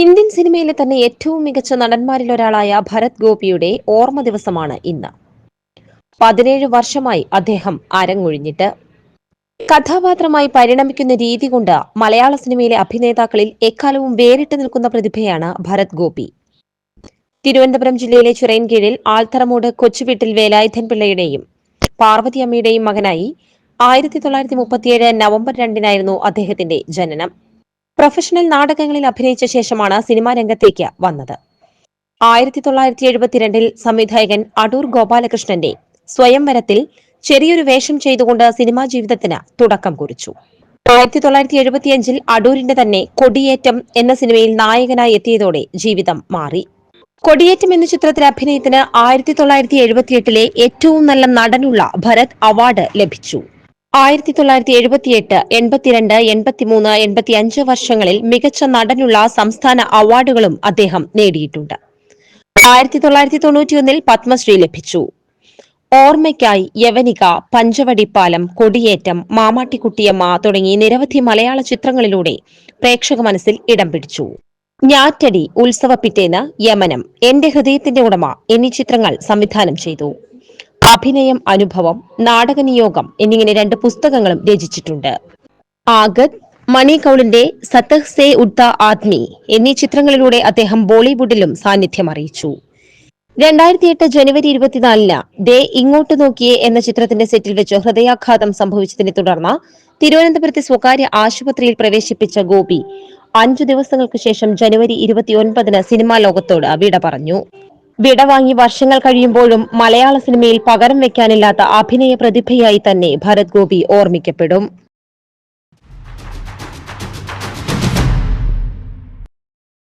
Indian സിനിമയിലെ തന്നെ ഏറ്റവും മികച്ച നടന്മാരിൽ ഒരാളായ ഭരത് ഗോപിയുടെ ഓർമ്മ ദിവസമാണ് ഇന്ന്. പതിനേഴ് വർഷമായി അദ്ദേഹം അരങ്ങൊഴിഞ്ഞിട്ട് കഥാപാത്രമായി പരിണമിക്കുന്ന രീതി കൊണ്ട് മലയാള സിനിമയിലെ അഭിനേതാക്കളിൽ എക്കാലവും വേറിട്ട് നിൽക്കുന്ന പ്രതിഭയാണ് ഭരത് ഗോപി. തിരുവനന്തപുരം ജില്ലയിലെ ചിറയൻകീഴിൽ ആൽത്തറമൂട് കൊച്ചുവീട്ടിൽ വേലായുധൻ പിള്ളയുടെയും പാർവതിയമ്മയുടെയും മകനായി ആയിരത്തി തൊള്ളായിരത്തി മുപ്പത്തിയേഴ് നവംബർ രണ്ടിനായിരുന്നു അദ്ദേഹത്തിന്റെ ജനനം. പ്രൊഫഷണൽ നാടകങ്ങളിൽ അഭിനയിച്ച ശേഷമാണ് സിനിമാ രംഗത്തേക്ക് വന്നത്. ആയിരത്തി തൊള്ളായിരത്തി എഴുപത്തിരണ്ടിൽ സംവിധായകൻ അടൂർ ഗോപാലകൃഷ്ണന്റെ സ്വയംവരത്തിൽ ചെറിയൊരു വേഷം ചെയ്തുകൊണ്ട് സിനിമാ ജീവിതത്തിന് തുടക്കം കുറിച്ചു. ആയിരത്തി തൊള്ളായിരത്തി എഴുപത്തിയഞ്ചിൽ അടൂരിന്റെ തന്നെ കൊടിയേറ്റം എന്ന സിനിമയിൽ നായകനായി എത്തിയതോടെ ജീവിതം മാറി. കൊടിയേറ്റം എന്ന ചിത്രത്തിലെ അഭിനയത്തിന് ആയിരത്തി തൊള്ളായിരത്തി എഴുപത്തിയെട്ടിലെ ഏറ്റവും നല്ല നടനുള്ള ഭരത് അവാർഡ് ലഭിച്ചു. ആയിരത്തി തൊള്ളായിരത്തി എഴുപത്തിയെട്ട് എൺപത്തിരണ്ട് എൺപത്തിമൂന്ന് എൺപത്തിയഞ്ച് വർഷങ്ങളിൽ മികച്ച നടനുള്ള സംസ്ഥാന അവാർഡുകളും അദ്ദേഹം നേടിയിട്ടുണ്ട്. ആയിരത്തി തൊള്ളായിരത്തി തൊണ്ണൂറ്റിയൊന്നിൽ പത്മശ്രീ ലഭിച്ചു. ഓർമ്മയ്ക്കായി യവനിക പഞ്ചവടിപ്പാലം കൊടിയേറ്റം മാമാട്ടിക്കുട്ടിയമ്മ തുടങ്ങി നിരവധി മലയാള ചിത്രങ്ങളിലൂടെ പ്രേക്ഷക മനസ്സിൽ ഇടം പിടിച്ചു. ഞാറ്റടി ഉത്സവ പിറ്റേന്ന് യമനം എന്റെ ഹൃദയത്തിന്റെ ഉടമ എന്നീ ചിത്രങ്ങൾ സംവിധാനം ചെയ്തു. അഭിനയം അനുഭവം നാടകനിയോഗം എന്നിങ്ങനെ രണ്ട് പുസ്തകങ്ങളും രചിച്ചിട്ടുണ്ട്. ആഗത് മണി കൗളിന്റെ സത്തഹ് സേ ഉഡ്ത ആദ്മി എന്നീ ചിത്രങ്ങളിലൂടെ അദ്ദേഹം ബോളിവുഡിലും സാന്നിധ്യം അറിയിച്ചു. രണ്ടായിരത്തി എട്ട് ജനുവരി ഇരുപത്തിനാലിന് ദേ ഇങ്ങോട്ട് നോക്കിയേ എന്ന ചിത്രത്തിന്റെ സെറ്റിൽ വെച്ച് ഹൃദയാഘാതം സംഭവിച്ചതിനെ തുടർന്ന് തിരുവനന്തപുരത്തെ സ്വകാര്യ ആശുപത്രിയിൽ പ്രവേശിപ്പിച്ച ഗോപി അഞ്ചു ദിവസങ്ങൾക്ക് ശേഷം ജനുവരി ഇരുപത്തിയൊൻപതിന് സിനിമാ ലോകത്തോട് വിട പറഞ്ഞു. വിടവാങ്ങി വർഷങ്ങൾ കഴിയുമ്പോഴും മലയാള സിനിമയിൽ പകരം വെക്കാനില്ലാത്ത അഭിനയ പ്രതിഭയായി തന്നെ ഭരത് ഗോപി ഓർമ്മിക്കപ്പെടും.